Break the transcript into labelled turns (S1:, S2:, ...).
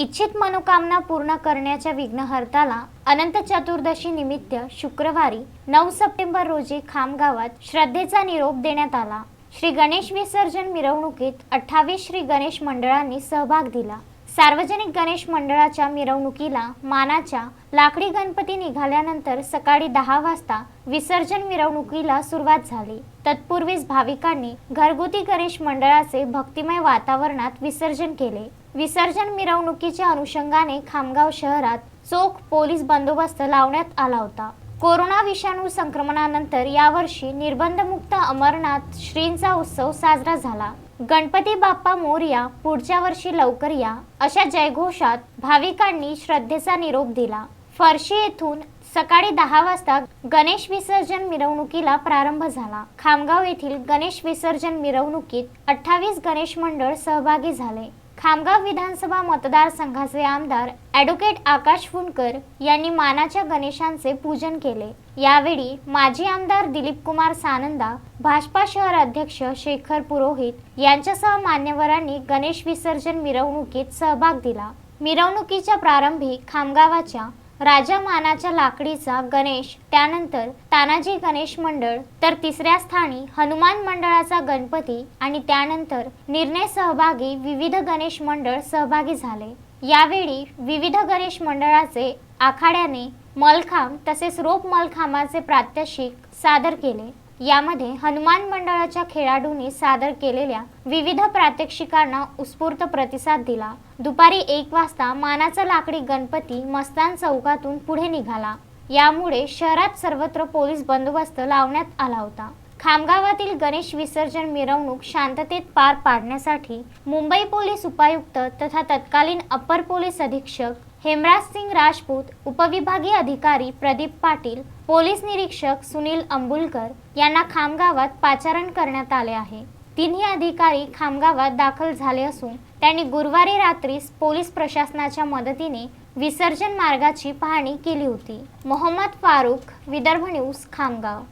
S1: इच्छित मनोकामना पूर्ण करण्याच्या विघ्नहर्ताला अनंत चतुर्दशी निमित्त शुक्रवारी नऊ सप्टेंबर रोजी खामगावात श्रद्धेचा निरोप देण्यात आला. श्री गणेश विसर्जन मिरवणुकीत अठ्ठावीस श्री गणेश मंडळांनी सहभाग दिला. सार्वजनिक गणेश मंडळाच्या मिरवणुकीला मानाच्या लाकडी गणपती निघाल्यानंतर सकाळी दहा वाजता विसर्जन मिरवणुकीला सुरुवात झाली. तत्पूर्वीच भाविकांनी घरगुती गणेश मंडळाचे भक्तिमय वातावरणात विसर्जन केले. विसर्जन मिरवणुकीच्या अनुषंगाने खामगाव शहरात चोख पोलीस बंदोबस्त लावण्यात आला होता. कोरोना विषाणू संक्रमणानंतर यावर्षी निर्बंधमुक्त अमरनाथ श्रींचा उत्सव साजरा झाला. गणपती बाप्पा मोर्या पुढच्या वर्षी लवकर या अशा जयघोषात भाविकांनी श्रद्धेचा निरोप दिला. फरशी येथून सकाळी दहा वाजता गणेश विसर्जन मिरवणुकीला प्रारंभ झाला. खामगाव येथील गणेश विसर्जन मिरवणुकीत अठ्ठावीस गणेश मंडळ सहभागी झाले. खामगाव विधानसभा मतदारसंघाचे आमदार ॲडव्होकेट आकाश फुंडकर यांनी मानाच्या गणेशांचे पूजन केले. यावेळी माजी आमदार दिलीप कुमार सानंदा भाजपा शहर अध्यक्ष शेखर पुरोहित यांच्यासह मान्यवरांनी गणेश विसर्जन मिरवणुकीत सहभाग दिला. मिरवणुकीच्या प्रारंभी खामगावाच्या राजा मानाच्या लाकडीचा गणेश त्यानंतर तानाजी गणेश मंडळ तर तिसऱ्या स्थानी हनुमान मंडळाचा गणपती आणि त्यानंतर निर्णय सहभागी विविध गणेश मंडळ सहभागी झाले. यावेळी विविध गणेश मंडळाचे आखाड्याने मलखांब तसेच रोप मलखांबाचे प्रात्यक्षिक सादर केले. यामध्ये हनुमान मंडळाच्या खेळाडूंनी सादर केलेल्या विविध प्रात्यक्षिकांना उत्स्फूर्त प्रतिसाद दिला. दुपारी एक वाजता मानाचा लाकडी गणपती मस्तान चौकातून पुढे निघाला. यामुळे शहरात सर्वत्र पोलीस बंदोबस्त लावण्यात आला होता. खामगावातील गणेश विसर्जन मिरवणूक शांततेत पार पाडण्यासाठी मुंबई पोलीस उपायुक्त तथा तत्कालीन अप्पर पोलीस अधीक्षक हेमराज सिंग राजपूत उपविभागीय अधिकारी प्रदीप पाटील पोलीस निरीक्षक सुनील अंबुलकर यांना खामगावात पाचारण करण्यात आले आहे. तिन्ही अधिकारी खामगावात दाखल झाले असून त्यांनी गुरुवारी रात्री पोलीस प्रशासनाच्या मदतीने विसर्जन मार्गाची पाहणी केली होती. मोहम्मद फारूक विदर्भ न्यूज खामगाव.